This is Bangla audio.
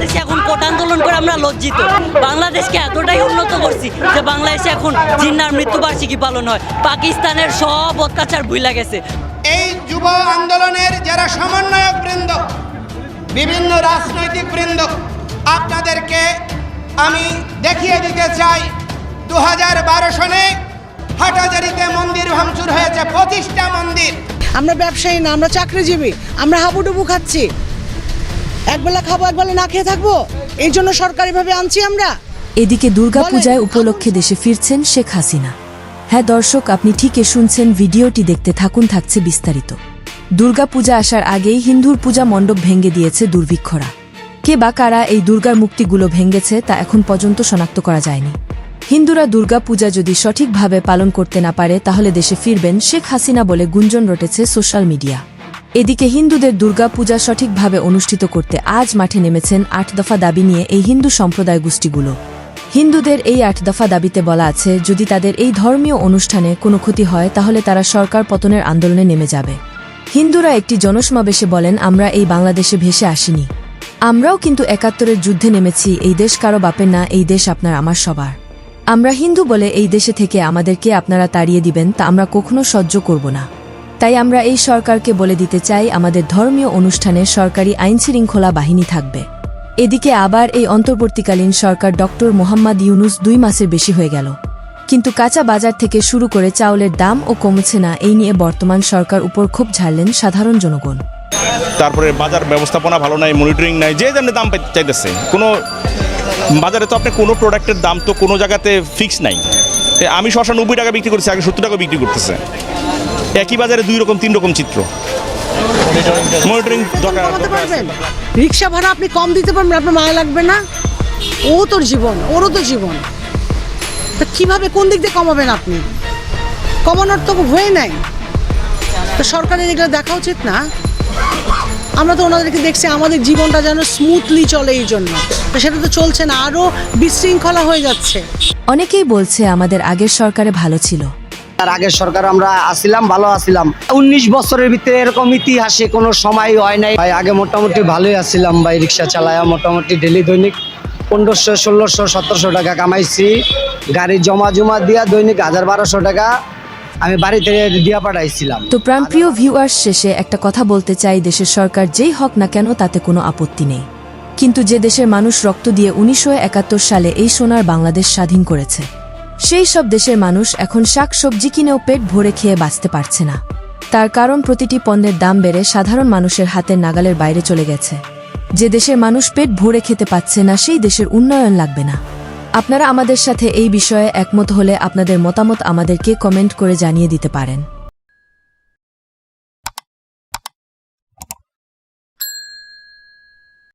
বাংলাদেশে এখন কোট আন্দোলন করে আমরা লজ্জিত। বাংলাদেশকে এতটাই উন্নত করছি যে বাংলাদেশে এখন জিন্নার মৃত্যুবার্ষিকী পালন হয়। পাকিস্তানের সব অত্যাচার ভুইলা গেছে। এই যুব আন্দোলনের যারা সমন্বয়ক বৃন্দ বিভিন্ন রাজনৈতিক বৃন্দ আপনাদেরকে আমি দেখিয়ে দিতে চাই দু হাজার বারো সনে হাটাজারিতে মন্দির ভাঙচুর হয়েছে পঁচিশটা মন্দির। আমরা ব্যবসায়ী না আমরা চাকরিজীবী আমরা হাবুডুবু খাচ্ছি। একবেলা খাব একবেলা না খেয়ে থাকব? এই জন্য সরকারিভাবে আনছি আমরা। এদিকে দুর্গাপূজায় উপলক্ষে দেশে ফিরছেন শেখ হাসিনা। হ্যাঁ দর্শক আপনি ঠিকই শুনছেন ভিডিওটি দেখতে থাকুন থাকছে বিস্তারিত। দুর্গাপূজা আসার আগেই হিন্দুর পূজা মণ্ডপ ভেঙে দিয়েছে দুর্ভিক্ষরা। কে বা কারা এই দুর্গার মুক্তিগুলো ভেঙেছে তা এখন পর্যন্ত শনাক্ত করা যায়নি। হিন্দুরা দুর্গাপূজা যদি সঠিকভাবে পালন করতে না পারে তাহলে দেশে ফিরবেন শেখ হাসিনা বলে গুঞ্জন রটেছে সোশ্যাল মিডিয়া। এদিকে হিন্দুদের দুর্গাপূজা সঠিকভাবে অনুষ্ঠিত করতে আজ মাঠে নেমেছেন আট দফা দাবি নিয়ে এই হিন্দু সম্প্রদায় গোষ্ঠীগুলো। হিন্দুদের এই আট দফা দাবিতে বলা আছে, যদি তাদের এই ধর্মীয় অনুষ্ঠানে কোনো ক্ষতি হয়, তাহলে তারা সরকার পতনের আন্দোলনে নেমে যাবে। হিন্দুরা একটি জনসমাবেশে বলেন, আমরা এই বাংলাদেশে ভেসে আসিনি। আমরাও কিন্তু একাত্তরের যুদ্ধে নেমেছি, এই দেশ কারও বাপের না, এই দেশ আপনার আমার সবার। আমরা হিন্দু বলে এই দেশে থেকে আমাদেরকে আপনারা তাড়িয়ে দিবেন, তা আমরা কখনো সহ্য করব না। তাই আমরা এই সরকারকে বলে দিতে চাই, আমাদের ধর্মীয় অনুষ্ঠানে সরকারি আইনশৃঙ্খলা বাহিনী থাকবে। এদিকে আবার এই অন্তর্বর্তীকালীন সরকার ডক্টর মোহাম্মদ ইউনুস দুই মাসের বেশি হয়ে গেল। কিন্তু কাঁচা বাজার থেকে শুরু করে চাউলের দাম ও কমছে না, এই নিয়ে বর্তমান সরকার উপর ক্ষোভ ঝাড়লেন সাধারণ জনগণ। তারপরে বাজার ব্যবস্থাপনা ভালো নাই মনিটরিং নাই, যে যেমনি দাম চাইতেছে। কোনো বাজারে তো আপনি কোনো প্রোডাক্টের দাম তো কোনো জায়গাতে ফিক্স নাই। আমি শশা নব্বই টাকা বিক্রি করছি, আগে সত্তর টাকা বিক্রি করতেছে। একই বাজারে দুই রকম তিন রকম চিত্র। মনিটরিং দরকার কমাতে পারবেন? রিক্সা ভাড়া আপনি কম দিতে পারবেন আপনার মায়া লাগবে না? ও তোর জীবন ওরও তো জীবন। তা কীভাবে কোন দিক দিয়ে কমাবেন আপনি? কমানোর তো হয়ে নাই। তো সরকারের এগুলো দেখা উচিত না? আমরা তো ওনাদেরকে দেখছি আমাদের জীবনটা যেন স্মুথলি চলে এই জন্য। তো সেটা তো চলছে না আরও বিশৃঙ্খলা হয়ে যাচ্ছে। অনেকেই বলছে আমাদের আগের সরকারে ভালো ছিল। তার আগের সরকার আমরা আসিলাম ভালো আসিলাম। উনিশ বছরের ভিতরে এরকম ইতিহাসে কোনো সময় হয় নাই। ভাই আগে মোটামুটি ভালোই আসছিলাম ভাই রিক্সা চালায়া মোটামুটি ডেলি দৈনিক পনেরোশো ষোলোশো সতেরোশো টাকা কামাইছি। গাড়ি জমা জমা দিয়া দৈনিক হাজার বারোশো টাকা আমি বাড়িতে দিয়া পাঠাইছিলাম। তো প্রাণপ্রিয় ভিউয়ার্স শেষে একটা কথা বলতে চাই দেশের সরকার যেই হক না কেন তাতে কোনো আপত্তি নেই। কিন্তু যে দেশের মানুষ রক্ত দিয়ে উনিশশো একাত্তর সালে এই সোনার বাংলাদেশ স্বাধীন করেছে সেই সব দেশের মানুষ এখন শাক সবজি কিনেও পেট ভরে খেয়ে বাঁচতে পারছে না। তার কারণ প্রতিটি পণ্যের দাম বেড়ে সাধারণ মানুষের হাতের নাগালের বাইরে চলে গেছে। যে দেশের মানুষ পেট ভরে খেতে পাচ্ছে না, সেই দেশের উন্নয়ন লাগবে না। আপনারা আমাদের সাথে এই বিষয়ে একমত হলে আপনাদের মতামত আমাদেরকে কমেন্ট করে জানিয়ে দিতে পারেন।